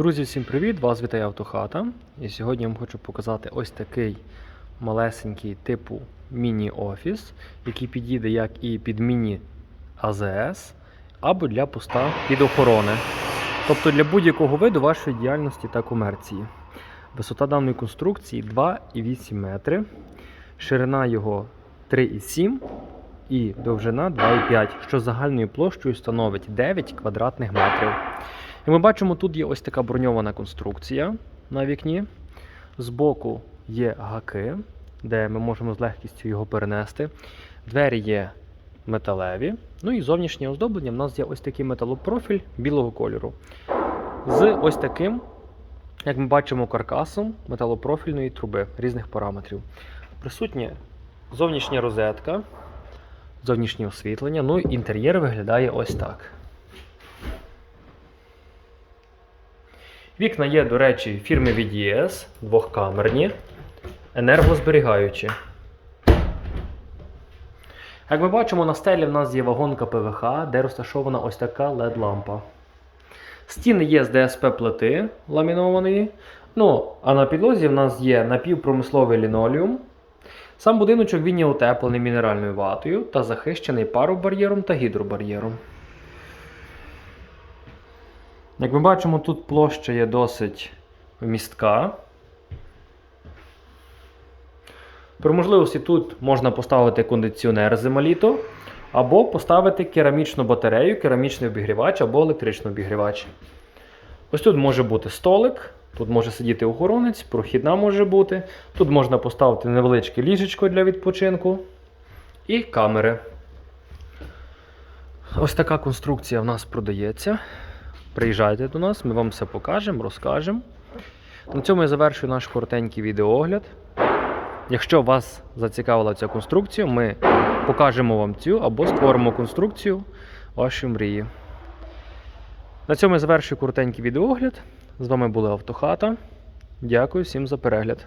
Друзі, всім привіт! Вас вітає Автохата. І сьогодні я вам хочу показати ось такий малесенький типу міні-офіс, який підійде як і під міні-АЗС, або для поста під охорони. Тобто для будь-якого виду вашої діяльності та комерції. Висота даної конструкції 2,8 метри, ширина його 3,7 і довжина 2,5, що загальною площею становить 9 квадратних метрів. І ми бачимо, тут є ось така броньована конструкція на вікні. Збоку є гаки, де ми можемо з легкістю його перенести. Двері є металеві. Ну і зовнішнє оздоблення в нас є ось такий металопрофіль білого кольору. З ось таким, як ми бачимо, каркасом металопрофільної труби різних параметрів. Присутня зовнішня розетка, зовнішнє освітлення. Ну і інтер'єр виглядає ось так. Вікна є, до речі, фірми VDS, двохкамерні, енергозберігаючі. Як ми бачимо, на стелі в нас є вагонка ПВХ, де розташована ось така LED-лампа. Стіни є з ДСП плити ламінованої. Ну, а на підлозі в нас є напівпромисловий лінолеум. Сам будиночок він є утеплений мінеральною ватою та захищений паробар'єром та гідробар'єром. Як ми бачимо, тут площа є досить містка. При можливості тут можна поставити кондиціонер зима-літо, або поставити керамічну батарею, керамічний обігрівач або електричний обігрівач. Ось тут може бути столик, тут може сидіти охоронець, прохідна може бути. Тут можна поставити невеличке ліжечко для відпочинку і камери. Ось така конструкція в нас продається. Приїжджайте до нас, ми вам все покажемо, розкажемо. На цьому я завершую наш коротенький відеоогляд. Якщо вас зацікавила ця конструкція, ми покажемо вам цю або створимо конструкцію вашої мрії. На цьому я завершую коротенький відеоогляд. З вами була Автохата. Дякую всім за перегляд.